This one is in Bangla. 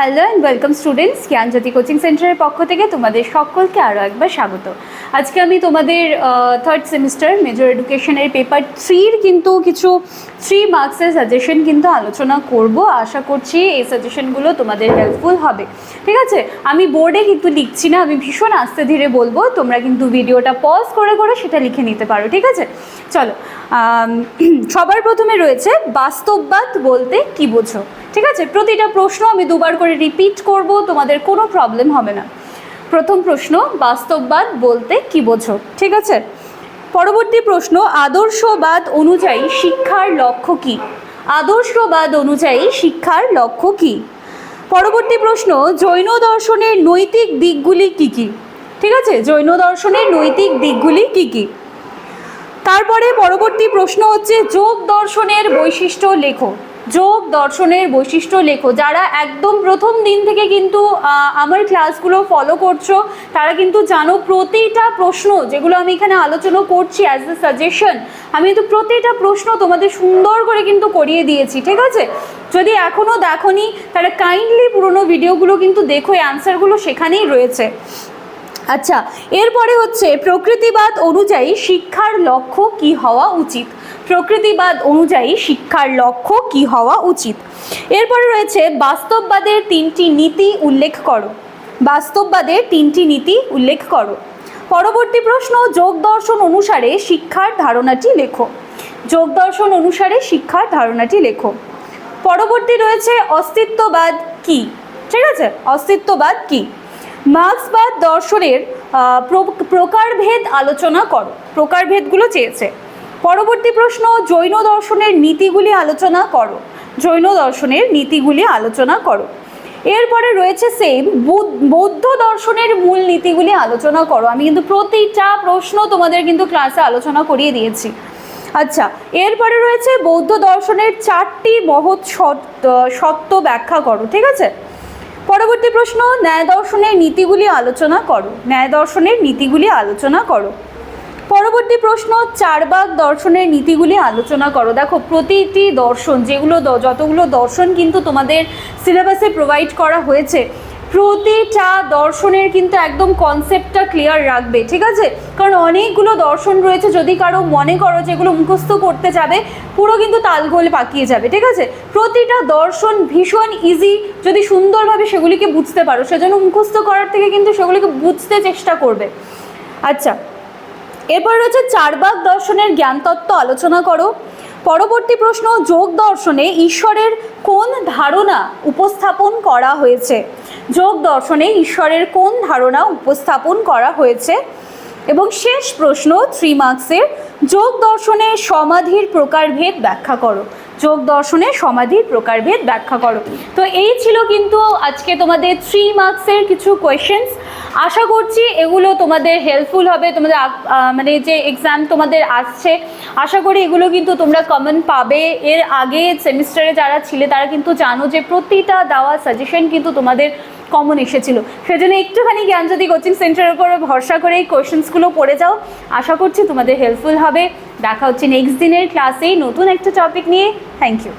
Hello and welcome students, Gyanjyoti coaching সেন্টারের পক্ষ থেকে তোমাদের সকলকে আরও একবার স্বাগত। আজকে আমি তোমাদের থার্ড সেমিস্টার মেজর এডুকেশনের পেপার থ্রির কিন্তু কিছু থ্রি মার্কসের সাজেশন কিন্তু আলোচনা করব। আশা করছি এই সাজেশনগুলো তোমাদের হেল্পফুল হবে। ঠিক আছে? আমি বোর্ডে কিন্তু লিখছি না, আমি ভীষণ আস্তে ধীরে বলব, তোমরা কিন্তু ভিডিওটা পজ করে করে সেটা লিখে নিতে পারো, ঠিক আছে? চলো সবার প্রথমে রয়েছে বাস্তববাদ বলতে কি বোঝো? ঠিক আছে? প্রতিটা প্রশ্ন আমি দুবার করে রিপিট করব, তোমাদের কোনো প্রবলেম হবে না। প্রথম প্রশ্ন, বাস্তববাদ বলতে কি বোঝো? ঠিক আছে? পরবর্তী প্রশ্ন, আদর্শবাদ অনুযায়ী শিক্ষার লক্ষ্য কি? আদর্শবাদ অনুযায়ী শিক্ষার লক্ষ্য কি? পরবর্তী প্রশ্ন, জৈন দর্শনের নৈতিক দিকগুলি কি কি? ঠিক আছে? জৈন দর্শনের নৈতিক দিকগুলি কি কি? তারপরে পরবর্তী প্রশ্ন হচ্ছে যোগ দর্শনের বৈশিষ্ট্য লেখো। যোগ দর্শনের বৈশিষ্ট্য লেখো। যারা একদম প্রথম দিন থেকে কিন্তু আমার ক্লাসগুলো ফলো করছ, তারা কিন্তু জানো প্রতিটা প্রশ্ন যেগুলো আমি এখানে আলোচনা করছি অ্যাজ এ সাজেশন আমি কিন্তু প্রতিটা প্রশ্ন তোমাদের সুন্দর করে কিন্তু করিয়ে দিয়েছি, ঠিক আছে? যদি এখনও দেখোনি, তাহলে কাইন্ডলি পুরোনো ভিডিওগুলো কিন্তু দেখো, এই অ্যান্সারগুলো সেখানেই রয়েছে। আচ্ছা এরপরে হচ্ছে প্রকৃতিবাদ অনুযায়ী শিক্ষার লক্ষ্য কি হওয়া উচিত? প্রকৃতিবাদ অনুযায়ী শিক্ষার লক্ষ্য কি হওয়া উচিত? এরপরে রয়েছে বাস্তববাদের তিনটি নীতি উল্লেখ করো। বাস্তববাদের তিনটি নীতি উল্লেখ করো। পরবর্তী প্রশ্ন যোগ দর্শন অনুসারে শিক্ষার ধারণাটি লেখো। যোগ দর্শন অনুসারে শিক্ষার ধারণাটি লেখো। পরবর্তী রয়েছে অস্তিত্ববাদ কি? ঠিক আছে? অস্তিত্ববাদ কি? মার্ক্সবাদ দর্শনের প্রকারভেদ আলোচনা করো। প্রকারভেদগুলো চেয়েছে। পরবর্তী প্রশ্ন, জৈন দর্শনের নীতিগুলি আলোচনা করো। জৈন দর্শনের নীতিগুলি আলোচনা করো। এরপরে রয়েছে সেম বৌদ্ধ দর্শনের মূল নীতিগুলি আলোচনা করো। আমি কিন্তু প্রতিটা প্রশ্ন তোমাদের কিন্তু ক্লাসে আলোচনা করিয়ে দিয়েছি। আচ্ছা এরপরে রয়েছে বৌদ্ধ দর্শনের চারটি মহৎ সত্য ব্যাখ্যা করো, ঠিক আছে? পরবর্তী প্রশ্ন, ন্যায় দর্শনের নীতিগুলি আলোচনা করো। ন্যায় দর্শনের নীতিগুলি আলোচনা করো। পরবর্তী প্রশ্ন, চারবাগ দর্শনের নীতিগুলি আলোচনা করো। দেখো, প্রতিটি দর্শন, যেগুলো যতগুলো দর্শন কিন্তু তোমাদের সিলেবাসে প্রোভাইড করা হয়েছে প্রতিটা দর্শনের কিন্তু একদম কনসেপ্টটা ক্লিয়ার রাখবে, ঠিক আছে? কারণ অনেকগুলো দর্শন রয়েছে, যদি কারও মনে করো যেগুলো মুখস্থ করতে যাবে, পুরো কিন্তু তালগোল পাকিয়ে যাবে, ঠিক আছে? প্রতিটা দর্শন ভীষণ ইজি যদি সুন্দরভাবে সেগুলিকে বুঝতে পারো, সেজন্য মুখস্থ করার থেকে কিন্তু সেগুলিকে বুঝতে চেষ্টা করবে। আচ্ছা এরপর রয়েছে চারবাগ দর্শনের জ্ঞানতত্ত্ব আলোচনা করো। পরবর্তী প্রশ্ন, যোগ দর্শনে ঈশ্বরের কোন ধারণা উপস্থাপন করা হয়েছে? যোগ দর্শনে ঈশ্বরের কোন ধারণা উপস্থাপন করা হয়েছে? এবং শেষ প্রশ্ন থ্রি মার্কসের যোগ দর্শনে সমাধির প্রকারভেদ ব্যাখ্যা করো। যোগ দর্শনে সমাধির প্রকারভেদ ব্যাখ্যা করো। তো এই ছিল কিন্তু আজকে তোমাদের থ্রি মার্কসের কিছু কোয়েশ্চেন্স আশা করছি এগুলো তোমাদের হেল্পফুল হবে, তোমাদের মানে যে এক্সাম তোমাদের আসছে, আশা করি এগুলো কিন্তু তোমরা কমন পাবে। এর আগে সেমিস্টারে যারা ছিলে, তারা কিন্তু জানো যে প্রতিটা দেওয়া সাজেশন কিন্তু তোমাদের কমন এসেছিল। সেজন্য একটুখানি জ্ঞান জ্ঞানজ্যোতি কোচিং সেন্টারের উপর ভরসা করে এই কোয়েশ্চেন্সগুলো পড়ে যাও। আশা করছি তোমাদের হেল্পফুল হবে। দেখা হচ্ছে নেক্সট দিনের ক্লাসেই নতুন একটা টপিক নিয়ে। Thank you